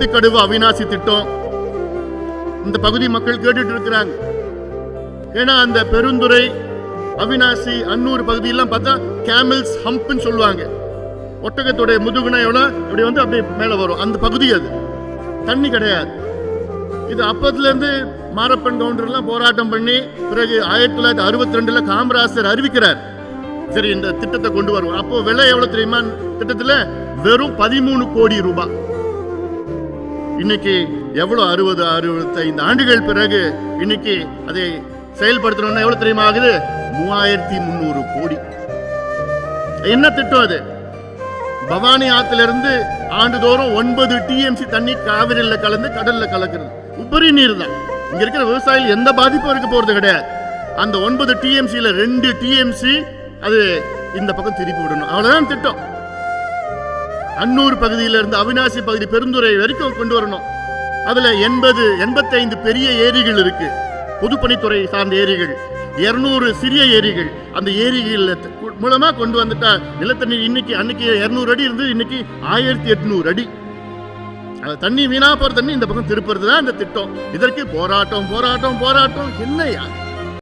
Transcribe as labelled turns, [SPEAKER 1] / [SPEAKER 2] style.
[SPEAKER 1] பத்துக்கடுவு அவிநாசி திட்டம். இந்த பகுதி மக்கள் கேட்டுட்டு இருக்கிறாங்க ஏன்னா அந்த பெருந்துறை அவிநாசி அன்னூர் பகுதியெல்லாம் பார்த்தா கேமல்ஸ் ஹம்ப்னு சொல்லுவாங்க. ஒட்டகத்துடைய முதுகுனா எவ்வளோ? இப்படி வந்து அப்படியே மேலே வரும். அந்த பகுதி அது. தண்ணி கிடையாது. இது அப்பத்துலேருந்து மாரப்பன் கவுண்டர்லாம் போராட்டம் பண்ணி பிறகு ஆயிரத்தி தொள்ளாயிரத்தி அறுபத்தி ரெண்டில் காமராசர் அறிவிக்கிறார். சரி இந்த திட்டத்தை கொண்டு வருவோம். அப்போ விலை எவ்வளோ தெரியுமா? திட்டத்தில் வெறும் பதிமூணு கோடி ரூபாய். இன்னைக்கு எவ்வளவு அறுபது அறுபத்தைந்து ஆண்டுகள் பிறகு இன்னைக்கு அதை செயல்படுத்தணும்னா எவ்வளவு தெரியுமா ஆகுது? மூவாயிரத்தி முந்நூறு கோடி. என்ன திட்டம் அது? பவானி ஆத்திலிருந்து ஆண்டுதோறும் ஒன்பது டிஎம்சி தண்ணி காவிரியில் கலந்து கடல்ல கலக்கிறது. உபரி நீர் தான். இங்க இருக்கிற விவசாயிகள் எந்த பாதிப்பும் இருக்க போறது கிடையாது. அந்த ஒன்பது டிஎம்சியில ரெண்டு டிஎம்சி அது இந்த பக்கம் திருப்பி விடணும். அவ்வளவுதான் திட்டம். அன்னூர் பகுதியில இருந்து அவிநாசி பகுதி பெருந்துறை வரைக்கும் கொண்டு வரணும். அதுல எண்பது எண்பத்தைந்து பெரிய ஏரிகள் இருக்கு. பொதுப்பணித்துறை சார்ந்த ஏரிகள். இருநூறு சிறிய ஏரிகள். அந்த ஏரிகள் மூலமா கொண்டு வந்துட்டா நிலத்தண்ணீர் இன்னைக்கு அன்னைக்கு இருநூறு அடி இருந்து இன்னைக்கு ஆயிரத்தி எட்நூறு அடி. அது தண்ணி வீணா போற தண்ணி இந்த பக்கம் திருப்புறது தான் இந்த திட்டம். இதற்கு போராட்டம் போராட்டம் போராட்டம். என்னையா